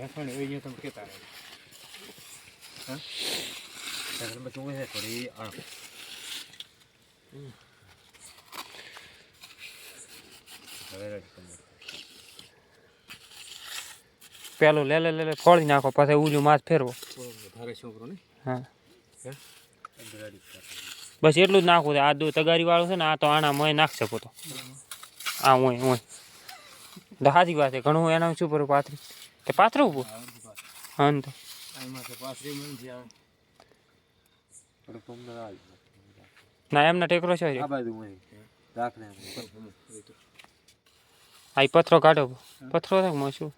ભેંસવાણી હોય અહીંયા તમે કહેતા રહો પછી ઊંઘે થોડી આ હવે રેડી નાખો. પેલું લે લે લે ખોળી નાખો પછી ઉલ્યું માથ ફેરવો. હા. બધું નાખો. બસ એટલું જ નાખવું છે. આ દૂધ તગારી વાળું છે ને આ તો આના મોય નાખશે પોતો તો. આ ઓય ઓય તો સાચી વાત છે ઘણું એના શું પર પાથરી? તે પાથરું ઉપર હા તો. ના એમના ટેકરો છે આ. પથરો કાઢો પથરો થાય શું